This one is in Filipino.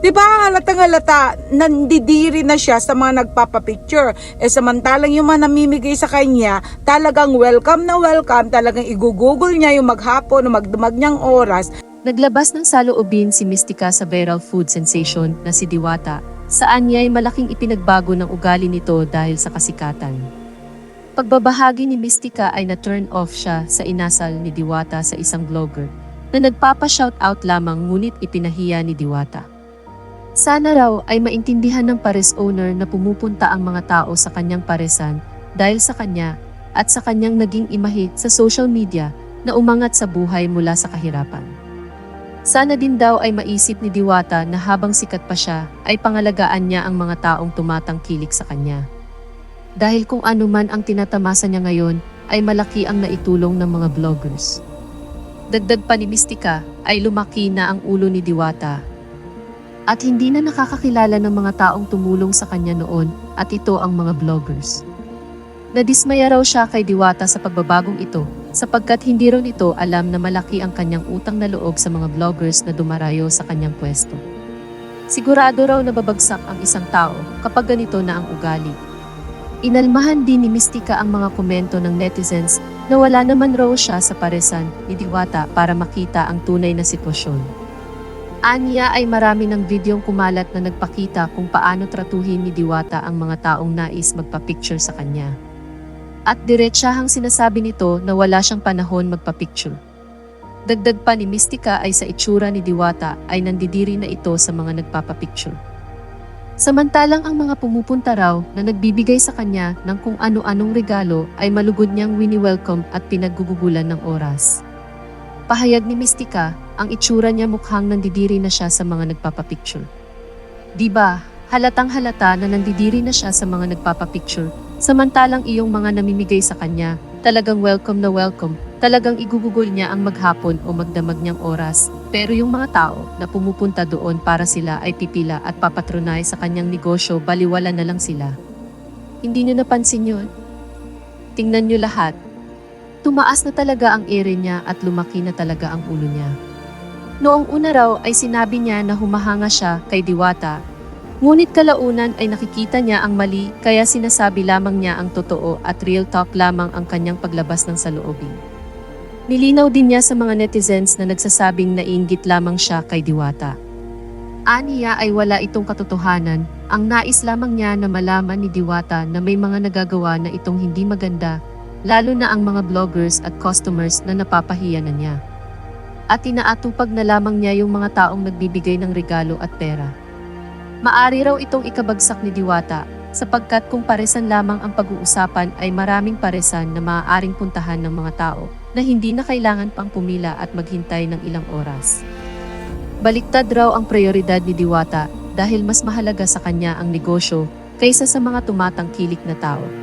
Di ba halatang halata, nandidiri na siya sa mga nagpapapicture. Eh samantalang yung mga namimigay sa kanya, talagang welcome na welcome, talagang igugugol niya yung maghapon o magdamag niyang oras. Naglabas ng saloobin si Mystica sa viral food sensation na si Diwata, saan niya ay malaking ipinagbago ng ugali nito dahil sa kasikatan. Pagbabahagi ni Mystica ay na-turn off siya sa inasal ni Diwata sa isang vlogger na nagpapa-shoutout lamang ngunit ipinahiya ni Diwata. Sana raw ay maintindihan ng pares owner na pumupunta ang mga tao sa kanyang paresan dahil sa kanya at sa kanyang naging imahit sa social media na umangat sa buhay mula sa kahirapan. Sana din daw ay maisip ni Diwata na habang sikat pa siya ay pangalagaan niya ang mga taong tumatangkilik sa kanya. Dahil kung ano man ang tinatamasa niya ngayon ay malaki ang naitulong ng mga vloggers. Dagdag pa ni Mystica ay lumaki na ang ulo ni Diwata at hindi na nakakakilala ng mga taong tumulong sa kanya noon at ito ang mga vloggers. Nadismaya raw siya kay Diwata sa pagbabagong ito sapagkat hindi raw nito alam na malaki ang kanyang utang na loob sa mga vloggers na dumarayo sa kanyang pwesto. Sigurado raw na babagsak ang isang tao kapag ganito na ang ugali. Inalmahan din ni Mystica ang mga komento ng netizens na wala naman raw siya sa paresan ni Diwata para makita ang tunay na sitwasyon. Aniya ay marami ng videong kumalat na nagpakita kung paano tratuhin ni Diwata ang mga taong nais magpa-picture sa kanya. At diretsahang sinasabi nito na wala siyang panahon magpa-picture. Dagdag pa ni Mystica ay sa itsura ni Diwata ay nandidiri na ito sa mga nagpapapicture. Samantalang ang mga pumupunta raw na nagbibigay sa kanya ng kung ano-anong regalo ay malugod niyang wini-welcome at pinaggugugulan ng oras. Pahayag ni Mystica, ang itsura niya mukhang nandidiri na siya sa mga nagpapapicture. Di ba, halatang halata na nandidiri na siya sa mga nagpapapicture, samantalang iyong mga namimigay sa kanya, talagang welcome na welcome, talagang igugugol niya ang maghapon o magdamag niyang oras. Pero yung mga tao na pumupunta doon para sila ay pipila at papatronay sa kanyang negosyo, baliwala na lang sila. Hindi niyo napansin yun? Tingnan niyo lahat, Tumaas na talaga ang ere niya at lumaki na talaga ang ulo niya. Noong una raw ay sinabi niya na humahanga siya kay Diwata, ngunit kalaunan ay nakikita niya ang mali kaya sinasabi lamang niya ang totoo at real talk lamang ang kanyang paglabas ng saloobin. Nilinaw din niya sa mga netizens na nagsasabing naiinggit lamang siya kay Diwata. Aniya ay wala itong katotohanan, ang nais lamang niya na malaman ni Diwata na may mga nagagawa na itong hindi maganda lalo na ang mga vloggers at customers na napapahiya na niya. At inaatupag na lamang niya yung mga taong nagbibigay ng regalo at pera. Maari raw itong ikabagsak ni Diwata sapagkat kung paresan lamang ang pag-uusapan ay maraming paresan na maaaring puntahan ng mga tao na hindi na kailangan pang pumila at maghintay ng ilang oras. Baliktad raw ang prioridad ni Diwata dahil mas mahalaga sa kanya ang negosyo kaysa sa mga tumatangkilik na tao.